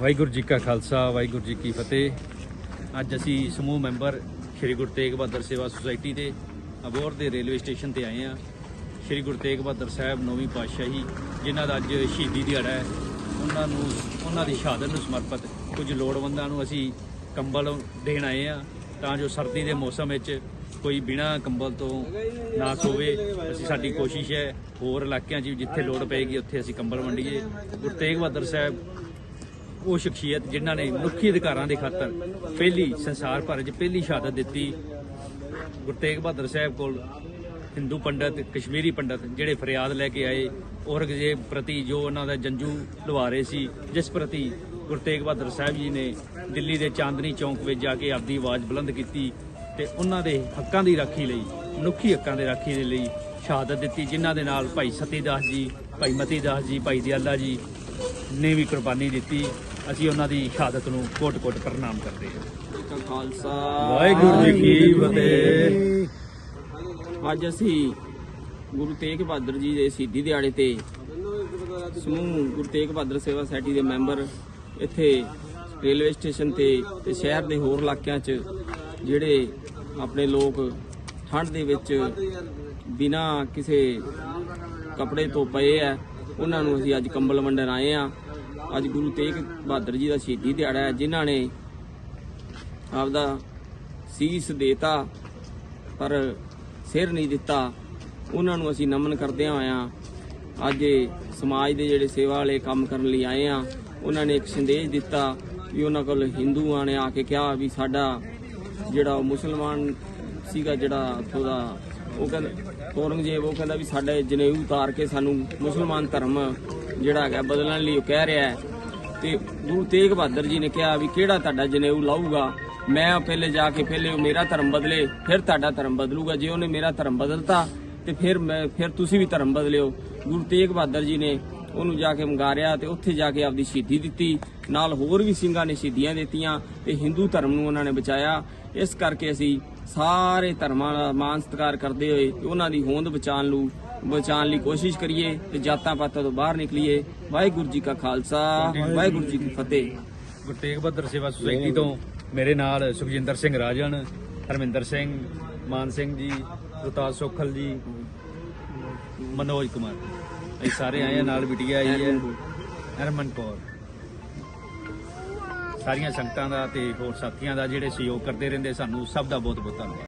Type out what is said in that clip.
ਵਾਹਿਗੁਰੂ ਜੀ ਕਾ ਖਾਲਸਾ, ਵਾਹਿਗੁਰੂ ਜੀ ਕੀ ਫਤਿਹ। ਅੱਜ ਅਸੀਂ ਸਮੂਹ ਮੈਂਬਰ ਸ਼੍ਰੀ ਗੁਰੂ ਤੇਗ ਬਹਾਦਰ ਸੇਵਾ ਸੁਸਾਇਟੀ ਦੇ ਅਬੋਹਰ ਦੇ ਰੇਲਵੇ ਸਟੇਸ਼ਨ ਤੇ ਆਏ ਆ ਸ਼੍ਰੀ ਗੁਰੂ ਤੇਗ ਬਹਾਦਰ ਸਾਹਿਬ ਨੌਵੀਂ ਪਾਤਸ਼ਾਹੀ, ਜਿਨ੍ਹਾਂ ਦਾ ਅੱਜ ਸ਼ਹੀਦੀ ਦਿਹਾੜਾ ਹੈ, ਉਹਨਾਂ ਨੂੰ, ਉਹਨਾਂ ਦੀ ਸ਼ਹਾਦਤ ਨੂੰ ਸਮਰਪਿਤ ਕੁਝ ਲੋੜਵੰਦਾਂ ਨੂੰ ਅਸੀਂ ਕੰਬਲ ਦੇਣ ਆਏ ਆ ਤਾਂ ਜੋ ਸਰਦੀ ਦੇ ਮੌਸਮ ਵਿੱਚ ਕੋਈ ਬਿਨਾ ਕੰਬਲ ਤੋਂ ਨਾ ਸੋਵੇ। ਅਸੀਂ ਸਾਡੀ ਕੋਸ਼ਿਸ਼ ਹੈ ਹੋਰ ਇਲਾਕਿਆਂ 'ਚ ਵੀ ਜਿੱਥੇ ਲੋੜ ਪਏਗੀ, ਉੱਥੇ ਅਸੀਂ ਕੰਬਲ ਵੰਡੀਏ। ਗੁਰੂ ਤੇਗ ਬਹਾਦਰ ਸਾਹਿਬ ਉਹ ਸ਼ਖਸੀਅਤ ਜਿਨ੍ਹਾਂ ਨੇ ਮਨੁੱਖੀ ਅਧਿਕਾਰਾਂ ਦੇ ਖਾਤਰ ਪਹਿਲੀ ਸੰਸਾਰ ਭਰ 'ਚ ਪਹਿਲੀ ਸ਼ਹਾਦਤ ਦਿੱਤੀ। ਗੁਰੂ ਤੇਗ ਬਹਾਦਰ ਸਾਹਿਬ ਕੋਲ ਹਿੰਦੂ ਪੰਡਤ, ਕਸ਼ਮੀਰੀ ਪੰਡਤ ਜਿਹੜੇ ਫਰਿਆਦ ਲੈ ਕੇ ਆਏ, ਔਰੰਗਜ਼ੇਬ ਪ੍ਰਤੀ ਜੋ ਉਹਨਾਂ ਦਾ ਜੰਜੂ ਲਵਾਰੇ ਸੀ, ਜਿਸ ਪ੍ਰਤੀ ਗੁਰੂ ਤੇਗ ਬਹਾਦਰ ਸਾਹਿਬ ਜੀ ਨੇ ਦਿੱਲੀ ਦੇ ਚਾਂਦਨੀ ਚੌਂਕ ਵਿੱਚ ਜਾ ਕੇ ਆਪਦੀ ਆਵਾਜ਼ ਬੁਲੰਦ ਕੀਤੀ ਤੇ ਉਹਨਾਂ ਦੇ ਹੱਕਾਂ ਦੀ ਰਾਖੀ ਲਈ, ਮਨੁੱਖੀ ਹੱਕਾਂ ਦੇ ਰਾਖੀ ਦੇ ਲਈ ਸ਼ਹਾਦਤ ਦਿੱਤੀ, ਜਿਨ੍ਹਾਂ ਦੇ ਨਾਲ ਭਾਈ ਸਤੀਦਾਸ ਜੀ, ਭਾਈ ਮਤੀ ਦਾਸ ਜੀ, ਭਾਈ ਦਿਆਲਾ ਜੀ ਨੇ ਵੀ ਕੁਰਬਾਨੀ ਦਿੱਤੀ। ਅਸੀਂ ਉਹਨਾਂ ਦੀ ਸ਼ਹਾਦਤ ਨੂੰ ਕੋਟ-ਕੋਟ ਪ੍ਰਣਾਮ ਕਰਦੇ ਹਾਂ। ਖਾਲਸਾ। ਵਾਹਿਗੁਰੂ ਜੀ ਕੀ ਫਤਿਹ। ਅੱਜ ਅਸੀਂ ਗੁਰੂ ਤੇਗ ਬਹਾਦਰ ਜੀ ਦੇ ਸ਼ਹੀਦੀ ਦਿਹਾੜੇ ਤੇ ਸਮੂਹ ਗੁਰੂ ਤੇਗ ਬਹਾਦਰ ਸੇਵਾ ਸੁਸਾਇਟੀ ਦੇ ਮੈਂਬਰ ਇੱਥੇ ਰੇਲਵੇ ਸਟੇਸ਼ਨ ਤੇ ਤੇ ਸ਼ਹਿਰ ਦੇ ਹੋਰ ਇਲਾਕਿਆਂ 'ਚ ਜਿਹੜੇ ਆਪਣੇ ਲੋਕ ਠੰਡ ਦੇ ਵਿੱਚ ਬਿਨਾ ਕਿਸੇ ਕੱਪੜੇ ਤੋਂ ਪਏ ਆ ਉਹਨਾਂ ਨੂੰ ਅਸੀਂ ਅੱਜ ਕੰਬਲ ਵੰਡਣ ਆਏ ਆ ਅੱਜ ਗੁਰੂ ਤੇਗ ਬਹਾਦਰ ਜੀ ਦਾ ਸ਼ਹੀਦੀ ਦਿਹਾੜਾ ਹੈ, ਜਿਨ੍ਹਾਂ ਨੇ ਆਪਦਾ ਸੀਸ ਦੇਤਾ, ਪਰ ਸਿਰ ਨਹੀਂ ਦਿੱਤਾ। ਉਹਨਾਂ ਨੂੰ ਅਸੀਂ ਨਮਨ ਕਰਦੇ ਹੋਇਆਂ ਅੱਜ ਸਮਾਜ ਦੇ ਜਿਹੜੇ ਸੇਵਾ ਵਾਲੇ ਕੰਮ ਕਰਨ ਲਈ ਆਏ ਆ ਉਹਨਾਂ ਨੇ ਇੱਕ ਸੰਦੇਸ਼ ਦਿੱਤਾ ਵੀ ਉਹਨਾਂ ਕੋਲ ਹਿੰਦੂਆਂ ਨੇ ਆ ਕੇ ਕਿਹਾ ਵੀ ਸਾਡਾ ਜਿਹੜਾ ਉਹ ਮੁਸਲਮਾਨ ਸੀਗਾ, ਜਿਹੜਾ ਉੱਥੋਂ ਦਾ ਉਹ ਕਹਿੰਦਾ ਔਰੰਗਜ਼ੇਬ ਉਹ ਕਹਿੰਦਾ ਵੀ ਸਾਡੇ ਜਨੇਊ ਉਤਾਰ ਕੇ ਸਾਨੂੰ ਮੁਸਲਮਾਨ ਧਰਮ ਜਿਹੜਾ ਹੈਗਾ ਬਦਲਣ ਲਈ ਉਹ ਕਹਿ ਰਿਹਾ ਹੈ। ਤੇ ਗੁਰੂ ਤੇਗ ਬਹਾਦਰ ਜੀ ਨੇ ਕਿਹਾ ਵੀ ਕਿਹੜਾ ਤੁਹਾਡਾ ਜਨੇਊ ਲਾਊਗਾ? ਮੈਂ ਪਹਿਲੇ ਜਾ ਕੇ ਪਹਿਲੇ ਉਹ ਮੇਰਾ ਧਰਮ ਬਦਲੇ, ਫਿਰ ਤੁਹਾਡਾ ਧਰਮ ਬਦਲੂਗਾ। ਜੇ ਉਹਨੇ ਮੇਰਾ ਧਰਮ ਬਦਲਤਾ, ਤੇ ਫਿਰ ਮੈਂ ਫਿਰ ਤੁਸੀਂ ਵੀ ਧਰਮ ਬਦਲਿਓ। ਗੁਰੂ ਤੇਗ ਬਹਾਦਰ ਜੀ ਨੇ ਉਹਨੂੰ ਜਾ ਕੇ ਮੰਗਾਰਿਆ ਤੇ ਉੱਥੇ ਜਾ ਕੇ ਆਪਦੀ ਸ਼ਹੀਦੀ ਦਿੱਤੀ। ਨਾਲ ਹੋਰ ਵੀ ਸਿੰਘਾਂ ਨੇ ਸ਼ਹੀਦੀਆਂ ਦਿੱਤੀਆਂ ਤੇ ਹਿੰਦੂ ਧਰਮ ਨੂੰ ਉਹਨਾਂ ਨੇ ਬਚਾਇਆ। ਇਸ ਕਰਕੇ ਅਸੀਂ ਸਾਰੇ ਧਰਮਾਂ ਦਾ ਮਾਨ ਸਤਿਕਾਰ ਕਰਦੇ ਹੋਏ ਉਹਨਾਂ ਦੀ ਹੋਂਦ ਬਚਾਉਣ ਨੂੰ ਬਚਾਉਣ ਲਈ ਕੋਸ਼ਿਸ਼ ਕਰੀਏ ਤੇ ਜਾਤਾਂ ਪਾਤਾਂ ਤੋਂ ਬਾਹਰ ਨਿਕਲੀਏ। ਵਾਹਿਗੁਰੂ ਜੀ ਕਾ ਖਾਲਸਾ, ਵਾਹਿਗੁਰੂ ਜੀ ਕੀ ਫਤਿਹ। ਗੁਰੂ ਤੇਗ ਬਹਾਦਰ ਸੇਵਾ ਸੁਸਾਇਟੀ ਤੋਂ ਮੇਰੇ ਨਾਲ ਸੁਖਜਿੰਦਰ ਸਿੰਘ ਰਾਜਨ, ਹਰਮਿੰਦਰ ਸਿੰਘ, ਮਾਨ ਸਿੰਘ ਜੀ ਰਤਾਜ ਸੋਖਲ ਜੀ, ਮਨੋਜ ਕੁਮਾਰ। ਅਸੀਂ ਸਾਰੇ ਆਏ ਆ ਨਾਲ ਬਿਟਿਆ ਆਈ ਹੈ। ਹਰਮਨ ਕੌਰ। ਸਾਰੀਆਂ ਸੰਗਤਾਂ ਦਾ ਤੇ ਹੋਰ ਸਾਥੀਆਂ ਦਾ ਜਿਹੜੇ ਸਹਿਯੋਗ ਕਰਦੇ ਰਹਿੰਦੇ ਸਾਨੂੰ ਸਭ ਦਾ ਬਹੁਤ ਬਹੁਤ ਧੰਨਵਾਦ।